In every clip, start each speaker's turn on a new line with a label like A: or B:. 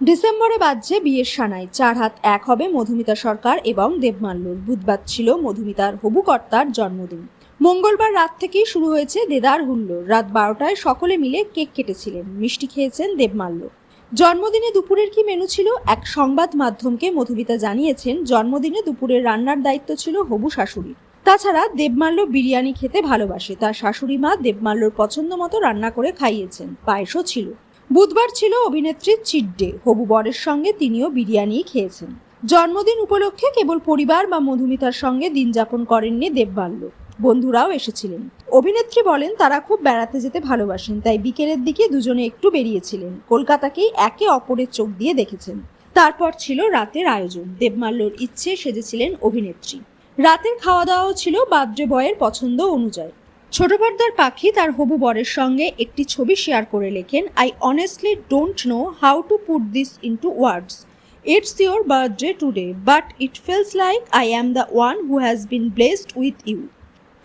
A: ডিসেম্বরে বাজছে বিয়ের সানায় চার হাত এক হবে মধুমিতা সরকার এবং দেবমাল্যর বুধবার ছিল মধুমিতার হবু কর্তার জন্মদিন। মঙ্গলবার রাত থেকেই শুরু হয়েছে দেদার হুল্লোড়। রাত বারোটায় সকলে মিলে কেক কেটেছিলেন। মিষ্টি খেয়েছেন দেবমাল্য জন্মদিনে দুপুরের কি মেনু ছিল? এক সংবাদ মাধ্যমকে মধুমিতা জানিয়েছেন, জন্মদিনে দুপুরের রান্নার দায়িত্ব ছিল হবু শাশুড়ির তাছাড়া দেবমাল্য বিরিয়ানি খেতে ভালোবাসে। তার শাশুড়ি মা দেবমাল্যর পছন্দ মতো রান্না করে খাইয়েছেন। পায়েসও ছিল। বুধবার ছিল অভিনেত্রীর চিট ডে। হবু বরের সঙ্গে তিনিও বিরিয়ানি খেয়েছেন। জন্মদিন উপলক্ষে কেবল পরিবার বা মধুমিতার সঙ্গে দিন যাপন করেননি দেবমাল্য বন্ধুরাও এসেছিলেন। অভিনেত্রী বলেন, তারা খুব বেড়াতে যেতে ভালোবাসেন, তাই বিকেলের দিকে দুজনে একটু বেরিয়েছিলেন। কলকাতাকেই একে অপরের চোখ দিয়ে দেখেছেন। তারপর ছিল রাতের আয়োজন। দেবমাল্যর ইচ্ছে সেজেছিলেন অভিনেত্রী। রাতের খাওয়া দাওয়াও ছিল বার্থডে বয়ের পছন্দ অনুযায়ী। ছোট পর্দার পাখি তার হবু বরের সঙ্গে একটি ছবি শেয়ার করে লেখেন I honestly don't know how to put this into words it's your birthday today but it feels like I am the one who has been blessed with you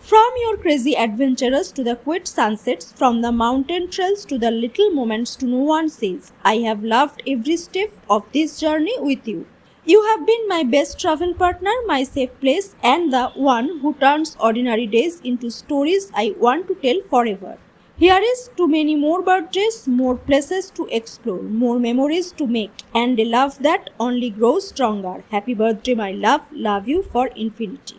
A: From your crazy adventures to the quiet sunsets, from the mountain trails to the little moments to no one says, I have loved every step of this journey with you. You have been my best travel partner, my safe place, and the one who turns ordinary days into stories I want to tell forever. Here is to many more birthdays, more places to explore, more memories to make, and a love that only grows stronger. Happy birthday, my love. Love you for infinity.